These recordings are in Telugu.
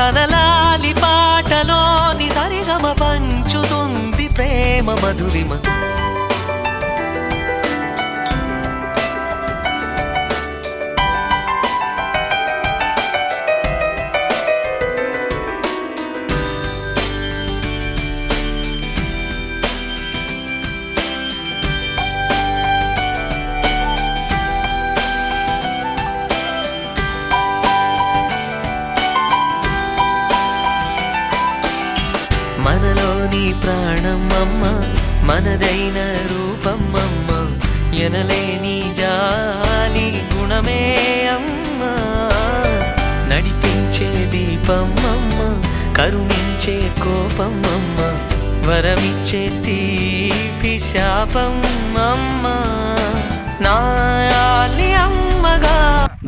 తనలాలి పాటలోని సరిగమ పంచుతుంది ప్రేమ మధురిమ. మనలోని ప్రాణమ్మ మనదైన రూపమ్మ ఎనలేని జాలి గుణమే అమ్మ. నడిపించే దీపమ్మ కరుణించే కోపం వరమిచ్చే తీపి శాపం నా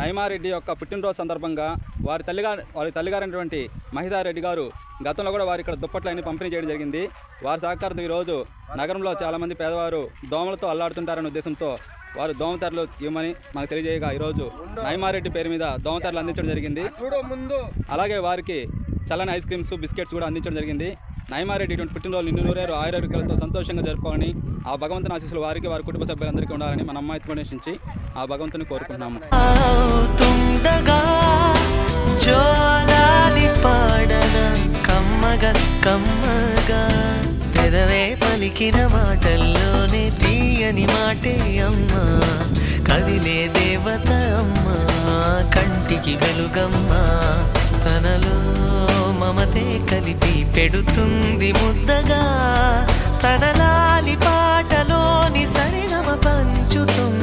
నయమారెడ్డి యొక్క పుట్టినరోజు సందర్భంగా వారి తల్లిగారు వారి తల్లిగారైనటువంటి మహిదారెడ్డి గారు గతంలో కూడా వారి ఇక్కడ దుప్పట్లన్నీ పంపిణీ చేయడం జరిగింది. వారి సహకారంతో ఈరోజు నగరంలో చాలామంది పేదవారు దోమలతో అల్లాడుతుంటారనే ఉద్దేశంతో వారు దోమతెరలు ఇవ్వమని మనకు తెలియజేయగా ఈరోజు నయమారెడ్డి పేరు మీద దోమతెరలు అందించడం జరిగింది. అలాగే వారికి చల్లని ఐస్ క్రీమ్స్ బిస్కెట్స్ కూడా అందించడం జరిగింది. నయమారెడ్డి ఇటువంటి పుట్టినరోజు నిన్ను నూరేరు ఆయుర్వేదికలతో సంతోషంగా జరుపుకోవాలని ఆ భగవంతుని ఆశీస్సులు వారికి వారి కుటుంబ సభ్యులందరికీ ఉండాలని మన అమ్మాయి నుంచి ఆ భగవంతుని కోరుకుంటున్నాము. అవుతుండగా కమ్మగ కమ్మగా. పెదవే పలికిన మాటల్లోనే తీయని మాటే అమ్మా. కదిలే దేవత అమ్మా. కంటికి వెలుగమ్మా. తనలో మమతే కలిపి పెడుతుంది ముద్దగా తనలాలి పాటలోని సరిగమ పంచుతుంది.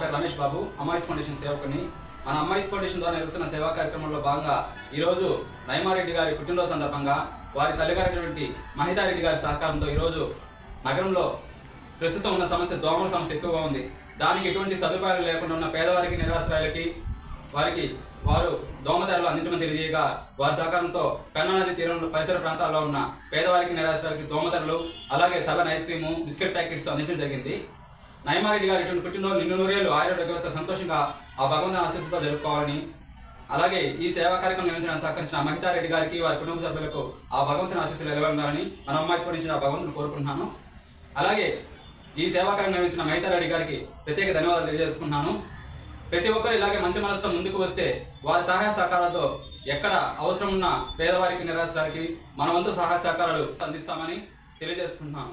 పేరు రమేష్ బాబు అమాయిత్ ఫౌండేషన్ సేవకుని. మన అమ్మాయి ఫౌండేషన్ ద్వారా నిర్వహిస్తున్న సేవా కార్యక్రమంలో భాగంగా ఈరోజు నయమారెడ్డి గారి పుట్టినరోజు సందర్భంగా వారి తల్లిగారైనటువంటి మహితారెడ్డి గారి సహకారంతో ఈరోజు నగరంలో ప్రస్తుతం ఉన్న సమస్య దోమల సమస్య ఎక్కువగా ఉంది. దానికి ఎటువంటి సదుపాయాలు లేకుండా ఉన్న పేదవారికి నిరాశ్రయాలకి వారికి వారు దోమదారులు అందించమని తెలియజేయగా వారి సహకారంతో పెన్నా నది తీరంలో పరిసర ప్రాంతాల్లో ఉన్న పేదవారికి నిరాశ్రాలకి దోమదారులు అలాగే చల్లని ఐస్ క్రీము బిస్కెట్ ప్యాకెట్స్ అందించడం జరిగింది. నయమారెడ్డి గారు ఇటువంటి పుట్టినరోజు నిన్ను నూరేళ్ళు ఆయుర్వేదతో సంతోషంగా ఆ భగవంతుని ఆశీస్సుతో జరుపుకోవాలని అలాగే ఈ సేవా కార్యక్రమం నిర్వహించడానికి సహకరించిన మహితారెడ్డి గారికి వారి కుటుంబ సభ్యులకు ఆ భగవంతుని ఆశీస్సులు నిలబడాలని మన అమ్మాయి గురించి ఆ భగవంతుని కోరుకుంటున్నాను. అలాగే ఈ సేవా కార్యక్రమం నిర్వహించిన మహితారెడ్డి గారికి ప్రత్యేక ధన్యవాదాలు తెలియజేసుకుంటున్నాను. ప్రతి ఒక్కరు ఇలాగే మంచి మనసుతో ముందుకు వస్తే వారి సహాయ సహకారాలతో ఎక్కడ అవసరం ఉన్న పేదవారికి నిరాశడానికి మన వంతు సహాయ సహకారాలు అందిస్తామని తెలియజేసుకుంటున్నాను.